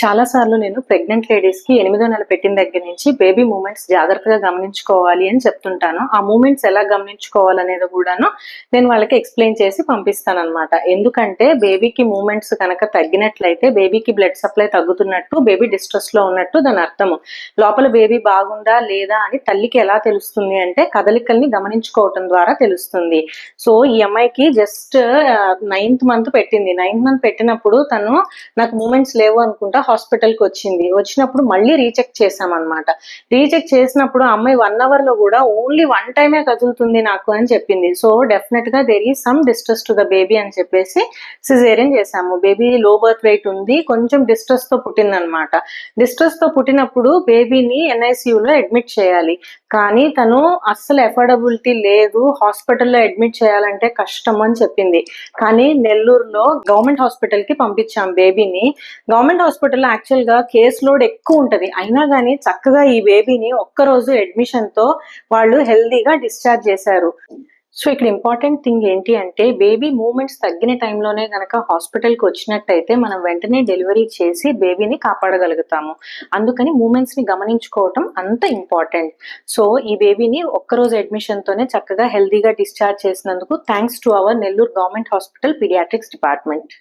చాలా సార్లు నేను ప్రెగ్నెంట్ లేడీస్కి ఎనిమిదో నెల పెట్టిన దగ్గర నుంచి బేబీ మూమెంట్స్ జాగ్రత్తగా గమనించుకోవాలి అని చెప్తుంటాను. ఆ మూమెంట్స్ ఎలా గమనించుకోవాలనేది కూడాను నేను వాళ్ళకి ఎక్స్ప్లెయిన్ చేసి పంపిస్తాను అనమాట ఎందుకంటే బేబీకి మూమెంట్స్ కనుక తగ్గినట్లయితే బేబీకి బ్లడ్ సప్లై తగ్గుతున్నట్టు బేబీ డిస్ట్రెస్లో ఉన్నట్టు దాని అర్థము. లోపల బేబీ బాగుందా లేదా అని తల్లికి ఎలా తెలుస్తుంది అంటే కదలికల్ని గమనించుకోవటం ద్వారా తెలుస్తుంది. సో ఈ అమ్మాయికి జస్ట్ నైన్త్ మంత్ పెట్టింది. నైన్త్ మంత్ పెట్టినప్పుడు తను నాకు మూమెంట్స్ లేవు అనుకుంటా హాస్పిటల్కి వచ్చింది. వచ్చినప్పుడు మళ్ళీ రీచెక్ చేసాం రీచెక్ చేసినప్పుడు అమ్మాయి వన్ అవర్లో కూడా ఓన్లీ వన్ టైమే కదులుతుంది నాకు అని చెప్పింది. సో డెఫినెట్గా there is some distress to the baby అని చెప్పేసి సిజేరియన్ చేసాము బేబీ లో బర్త్ వెయిట్ ఉంది. కొంచెం డిస్ట్రెస్తో తో డిస్ట్రెస్తో తో పుట్టినప్పుడు బేబీని NICU లో అడ్మిట్ చేయాలి. కానీ తను అస్సలు ఎఫోర్డబిలిటీ లేదు. హాస్పిటల్లో అడ్మిట్ చేయాలంటే కష్టం అని చెప్పింది. కానీ నెల్లూరులో గవర్నమెంట్ హాస్పిటల్కి పంపించాం బేబీని గవర్నమెంట్ హాస్పిటల్లో యాక్చువల్గా కేస్ లోడ్ ఎక్కువ ఉంటది. అయినా కానీ చక్కగా ఈ బేబీని ఒక్కరోజు అడ్మిషన్తో వాళ్ళు హెల్దీగా డిశ్చార్జ్ చేశారు. సో ఇక్కడ ఇంపార్టెంట్ థింగ్ ఏంటి అంటే బేబీ మూమెంట్స్ తగ్గిన టైంలోనే గనక హాస్పిటల్కి వచ్చినట్టయితే మనం వెంటనే డెలివరీ చేసి బేబీని కాపాడగలుగుతాము. అందుకని మూమెంట్స్ని గమనించుకోవటం అంత ఇంపార్టెంట్ సో ఈ బేబీని ఒక్కరోజు అడ్మిషన్ తోనే చక్కగా హెల్దీగా డిశ్చార్జ్ చేసినందుకు thanks to our Nellore government hospital paediatrics department